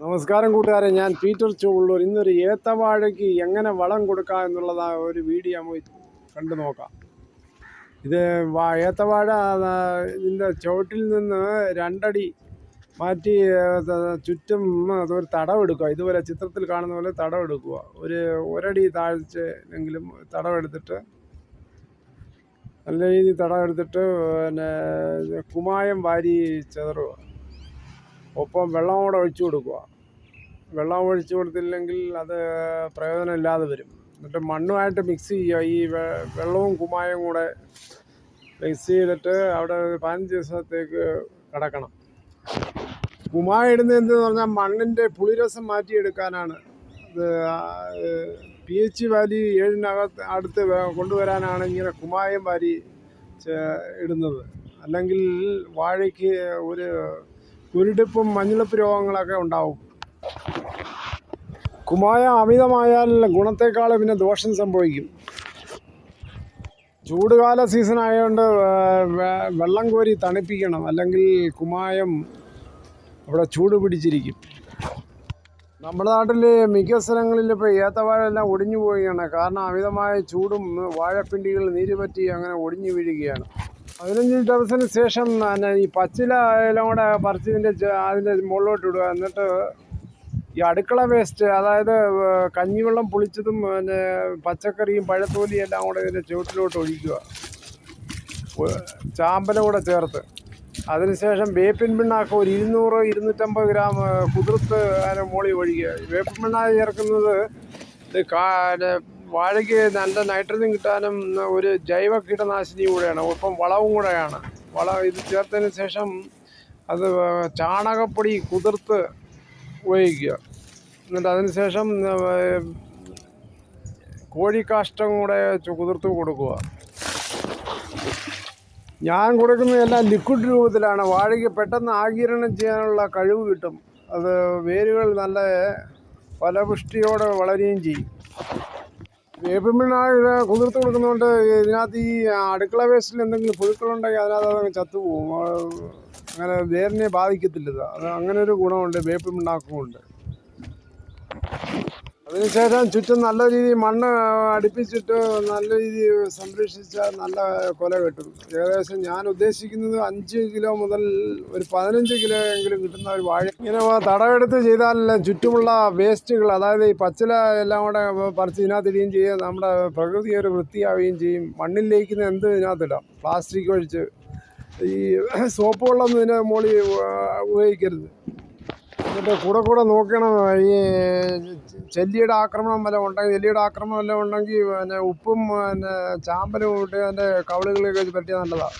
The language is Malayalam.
നമസ്കാരം കൂട്ടുകാരെ. ഞാൻ പീറ്റർ ചുള്ളൂർ ഇന്നൊരു ഏത്തവാഴയ്ക്ക് എങ്ങനെ വളം കൊടുക്കാം എന്നുള്ളതാ ഒരു വീഡിയോ നമുക്ക് കണ്ടു നോക്കാം. ഇത് ഏത്തവാഴ ഇതിന്റെ ചുവട്ടിൽ നിന്ന് രണ്ടടി മാറ്റി ചുറ്റും ഒരു തടവെടുക്കുക ഇതുപോലെ ചിത്രത്തിൽ കാണുന്ന പോലെ തടവെടുക്കുക ഒരു ഒരടി താഴ്ചയെങ്കിലും തടവെടുത്തിട്ട് നല്ല രീതിയിൽ തടവെടുത്തിട്ട് പിന്നെ കുമായം വാരി ചെതറുക. ഒപ്പം വെള്ളം കൂടെ ഒഴിച്ചു കൊടുക്കുക. വെള്ളം ഒഴിച്ചു കൊടുത്തില്ലെങ്കിൽ അത് പ്രയോജനമില്ലാതെ വരും. എന്നിട്ട് മണ്ണുമായിട്ട് മിക്സ് ചെയ്യുക. ഈ വെള്ളവും കുമ്മായവും കൂടെ മിക്സ് ചെയ്തിട്ട് അവിടെ പതിനഞ്ച് ദിവസത്തേക്ക് കിടക്കണം. കുമ്മായം ഇടുന്നത് എന്തെന്ന് പറഞ്ഞാൽ മണ്ണിന്റെ പുളിരസം മാറ്റിയെടുക്കാനാണ്. അത് പി എച്ച് വാലി ഏഴിനകത്ത് അടുത്ത് കൊണ്ടുവരാനാണ് ഇങ്ങനെ കുമ്മായം വാരി ഇടുന്നത്. അല്ലെങ്കിൽ വാഴയ്ക്ക് ഒരു കുരുടിപ്പും മഞ്ഞളിപ്പ് രോഗങ്ങളൊക്കെ ഉണ്ടാവും. കുമായ അമിതമായാൽ ഗുണത്തേക്കാൾ പിന്നെ ദോഷം സംഭവിക്കും. ചൂടുകാല സീസൺ ആയതുകൊണ്ട് വെള്ളം കോരി തണുപ്പിക്കണം. അല്ലെങ്കിൽ കുമായം അവിടെ ചൂട് പിടിച്ചിരിക്കും. നമ്മുടെ നാട്ടിൽ മിക്ക സ്ഥലങ്ങളിൽ ഇപ്പോൾ ഏത്തവാഴ എല്ലാം ഒടിഞ്ഞു പോവുകയാണ്. കാരണം അമിതമായ ചൂടും വാഴപ്പിണ്ടികൾ നീര് പറ്റി അങ്ങനെ ഒടിഞ്ഞു വീഴുകയാണ്. പതിനഞ്ച് ദിവസത്തിന് ശേഷം ഈ പച്ചില എല്ലാം കൂടെ പറിച്ചതിന്റെ ഇതിന്റെ അതിന്റെ മുകളിലോട്ട് ഇടുക. എന്നിട്ട് ഈ അടുക്കള വേസ്റ്റ് അതായത് കഞ്ഞിവെള്ളം പുളിച്ചതും പിന്നെ പച്ചക്കറിയും പഴത്തോലിയും എല്ലാം കൂടെ ഇതിന്റെ ചുവട്ടിലോട്ട് ഒഴിക്കുക. ചാമ്പല കൂടെ ചേർത്ത്. അതിനുശേഷം വേപ്പിൻ പിണ്ണാക്ക് ഒരു ഇരുന്നൂറ് ഇരുന്നൂറ്റമ്പത് ഗ്രാം കുതിർത്ത് അതിന് മുകളിൽ ഒഴിക്കുക. വേപ്പിൻ പിണ്ണാക്ക് ചേർക്കുന്നത് ഇത് വാഴയ്ക്ക് നല്ല നൈട്രജൻ കിട്ടാനും ഒരു ജൈവ കീടനാശിനി കൂടെയാണ്. ഒപ്പം വളവും കൂടെയാണ്. വള ഇത് ചേർത്തതിന് ശേഷം അത് ചാണകപ്പൊടി കുതിർത്ത് ഉപയോഗിക്കുക. എന്നിട്ട് അതിന് ശേഷം കോഴിക്കാഷ്ടം കൂടെ കുതിർത്ത് കൊടുക്കുക. ഞാൻ കൊടുക്കുന്നതെല്ലാം ലിക്വിഡ് രൂപത്തിലാണ്. വാഴയ്ക്ക് പെട്ടെന്ന് ആഗിരണം ചെയ്യാനുള്ള കഴിവ് കിട്ടും. അത് വേരുകൾ നല്ല ഫലപുഷ്ടിയോടെ വളരുകയും ചെയ്യും. വേപ്പിൻപിണ്ണാക്ക് കുതിർത്ത് കൊടുക്കുന്നതുകൊണ്ട് ഇതിനകത്ത് ഈ അടുക്കള വേസ്റ്റിൽ എന്തെങ്കിലും പുഴുക്കളുണ്ടെങ്കിൽ അതിനകത്ത് അതങ്ങ് ചത്തുപോകും. അങ്ങനെ വേരിനെ ബാധിക്കത്തില്ല. അത് അങ്ങനെ ഒരു ഗുണമുണ്ട് ഉണ്ട് അതിനുശേഷം ചുറ്റും നല്ല രീതിയിൽ മണ്ണ് അടുപ്പിച്ചിട്ട് നല്ല രീതിയിൽ സംരക്ഷിച്ചാൽ നല്ല കൊല കിട്ടും. ഏകദേശം ഞാൻ ഉദ്ദേശിക്കുന്നത് അഞ്ച് കിലോ മുതൽ ഒരു പതിനഞ്ച് കിലോ എങ്കിലും കിട്ടുന്ന ഒരു വാഴ. ഇങ്ങനെ തടവെടുത്ത് ചെയ്താൽ ചുറ്റുമുള്ള വേസ്റ്റുകൾ അതായത് ഈ പച്ചില എല്ലാം കൂടെ പറിച്ച് ഇതിനകത്തിടുകയും ചെയ്യുക ചെയ്യും. നമ്മുടെ പ്രകൃതി ഒരു വൃത്തിയാവുകയും ചെയ്യും. മണ്ണിൽ ലയിക്കുന്ന എന്ത് ഇതിനകത്തിടാം പ്ലാസ്റ്റിക് ഒഴിച്ച് ഈ സോപ്പ് വെള്ളം ഇതിന് മോളി ഉപയോഗിക്കരുത്. എന്നിട്ട് കൂടെ കൂടെ നോക്കണം. ഈ ചെല്ലിയുടെ ആക്രമണം വല്ല ഉണ്ടെങ്കിൽ ചെല്ലിയുടെ ആക്രമണം വല്ലതും ഉണ്ടെങ്കിൽ പിന്നെ ഉപ്പും പിന്നെ ചാമ്പലും ഇട്ട് അതിന്റെ കവളുകളിലേക്ക് പറ്റിയാൽ നല്ലതാണ്